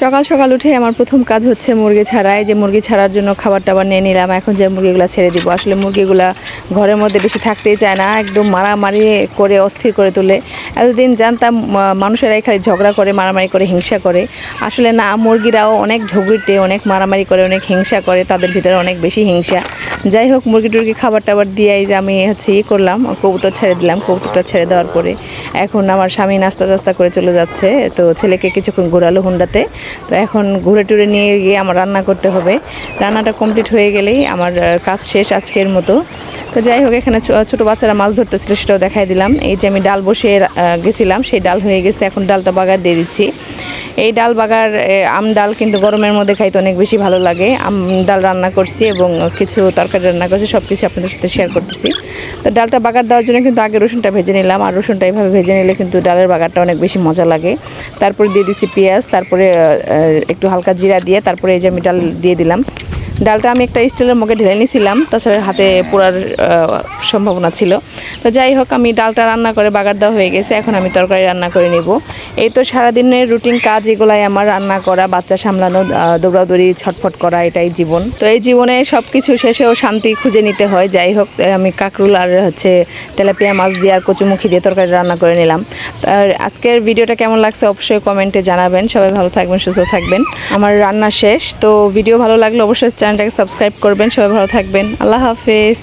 সকাল সকাল উঠে আমার প্রথম কাজ হচ্ছে মুরগি ছাড়াই যে মুরগি ছাড়ার জন্য খাবার টাবার নিয়ে নিলাম। এখন যে মুরগিগুলো ছেড়ে দিব। আসলে মুরগিগুলো ঘরের মধ্যে বেশি থাকতেই চায় না। একদম মারামারি করে, অস্থির করে তোলে। এতদিন জানতাম আহ, মানুষেরাই খালি ঝগড়া করে মারামারি করে হিংসা করে। আসলে না মুরগিরাও অনেক ঝগড়িটে অনেক মারামারি করে অনেক হিংসা করে তাদের ভিতরে অনেক বেশি হিংসা। যাই হোক মুরগি টুরগি খাবার টাবার দিয়ে যে আমি হচ্ছে ই করলাম কবুতর ছেড়ে দিলাম কবুতরটা ছেড়ে দেওয়ার পরে। এখন আমার স্বামী নাস্তা টাস্তা করে চলে যাচ্ছে তো ছেলেকে কিছুক্ষণ ঘোরালো হুন্ডাতে। তো এখন ঘুরে টুরে নিয়ে গিয়ে আমার রান্না করতে হবে। রান্নাটা কমপ্লিট হয়ে গেলেই আমার কাজ শেষ আজকের মতো। তো যাই হোক, এখানে ছোট বাচ্চারা মাছ ধরতেছিল, সেটাও দেখাই দিলাম। এই যে আমি ডাল বসে গেছিলাম, সেই ডাল হয়ে গেছে। এখন ডালটা বাগার দিয়ে দিচ্ছি। এই ডাল বাগার আম ডাল কিন্তু গরমের মধ্যে খাইতে অনেক বেশি ভালো লাগে। আম ডাল রান্না করছি এবং কিছু তরকারি রান্না করছি সব কিছু আপনাদের সাথে শেয়ার করতেছি। তো ডালটা বাগার দেওয়ার জন্য কিন্তু আগে রসুনটা ভেজে নিলাম। আর রসুনটা এইভাবে ভেজে নিলে কিন্তু ডালের বাগারটা অনেক বেশি মজা লাগে। তারপরে দিয়ে দিছি পেঁয়াজ, তারপরে একটু হালকা জিরা দিয়ে, তারপরে এই যে আমি ডাল দিয়ে দিলাম। ডালটা আমি একটা স্টিলের মগে ঢেলে নিয়েছিলাম তাছাড়া হাতে পোড়ার সম্ভাবনা ছিল। তো যাই হোক, আমি ডালটা রান্না করে বাগার দেওয়া হয়ে গেছে, এখন আমি তরকারি রান্না করে নিব। এই তো সারাদিনের রুটিন কাজ, এগুলাই আমার রান্না করা, বাচ্চা সামলানো দৌড়াদৌড়ি, ছটফট করা, এটাই জীবন। তো এই জীবনে সব কিছু শেষেও শান্তি খুঁজে নিতে হয়। যাই হোক আমি কাকরুল আর হচ্ছে তেলাপিয়া মাছ দিয়ে আর কচুমুখি দিয়ে তরকারি রান্না করে নিলাম। আর আজকের ভিডিওটা কেমন লাগছে অবশ্যই কমেন্টে জানাবেন। সবাই ভালো থাকবেন, সুস্থ থাকবেন। আমার রান্না শেষ, তো ভিডিও ভালো লাগলে অবশ্যই চ্যানেলটাকে সাবস্ক্রাইব করবেন। সবাই ভালো থাকবেন। আল্লাহ হাফেজ।